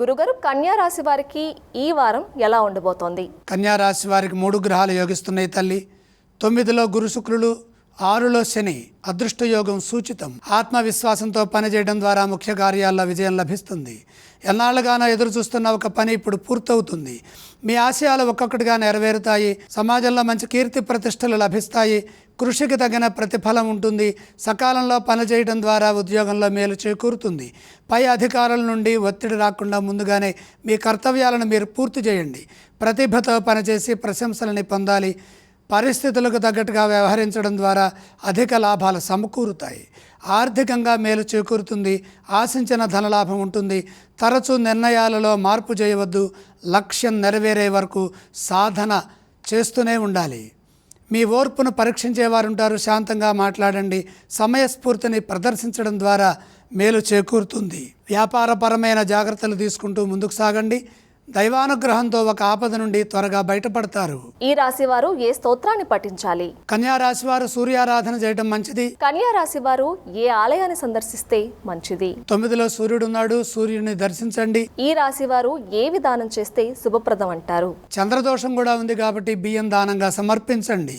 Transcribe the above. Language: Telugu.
గురుగారు కన్యా రాశి వారికి ఈ వారం ఎలా ఉండబోతోంది? కన్యా రాశి వారికి మూడు గ్రహాలు యోగిస్తున్నాయి తల్లి. తొమ్మిదిలో గురు శుక్రులు ఆరులో శని అదృష్టయోగం సూచితం. ఆత్మవిశ్వాసంతో పనిచేయడం ద్వారా ముఖ్య కార్యాల్లో విజయం లభిస్తుంది. ఎన్నాళ్ళుగానో ఎదురు చూస్తున్న ఒక పని ఇప్పుడు పూర్తవుతుంది. మీ ఆశయాలు ఒక్కొక్కటిగా నెరవేరుతాయి. సమాజంలో మంచి కీర్తి ప్రతిష్టలు లభిస్తాయి. కృషికి తగిన ప్రతిఫలం ఉంటుంది. సకాలంలో పనిచేయడం ద్వారా ఉద్యోగంలో మేలు చేకూరుతుంది. పై అధికారుల నుండి ఒత్తిడి రాకుండా ముందుగానే మీ కర్తవ్యాలను మీరు పూర్తి చేయండి. ప్రతిభతో పనిచేసి ప్రశంసలని పొందాలి. పరిస్థితులకు తగ్గట్టుగా వ్యవహరించడం ద్వారా అధిక లాభాలు సమకూరుతాయి. ఆర్థికంగా మేలు చేకూరుతుంది. ఆశించిన ధనలాభం ఉంటుంది. తరచూ నిర్ణయాలలో మార్పు చేయవద్దు. లక్ష్యం నెరవేరే వరకు సాధన చేస్తూనే ఉండాలి. మీ ఓర్పును పరీక్షించేవారు ఉంటారు శాంతంగా మాట్లాడండి. సమయస్ఫూర్తిని ప్రదర్శించడం ద్వారా మేలు చేకూరుతుంది. వ్యాపారపరమైన జాగ్రత్తలు తీసుకుంటూ ముందుకు సాగండి. దైవానుగ్రహంతో ఒక ఆపద నుండి త్వరగా బయటపడతారు. ఈ రాశి వారు ఏ స్తోత్రాన్ని పఠించాలి? కన్యా రాశి వారు సూర్యారాధన చేయడం మంచిది. కన్యా రాశి వారు ఏ ఆలయాన్ని సందర్శిస్తే మంచిది? తొమ్మిదిలో సూర్యుడు ఉన్నాడు సూర్యుడిని దర్శించండి. ఈ రాశి వారు ఏ విధానం చేస్తే శుభప్రదం అంటారు? చంద్రదోషం కూడా ఉంది కాబట్టి బియ్యం దానంగా సమర్పించండి.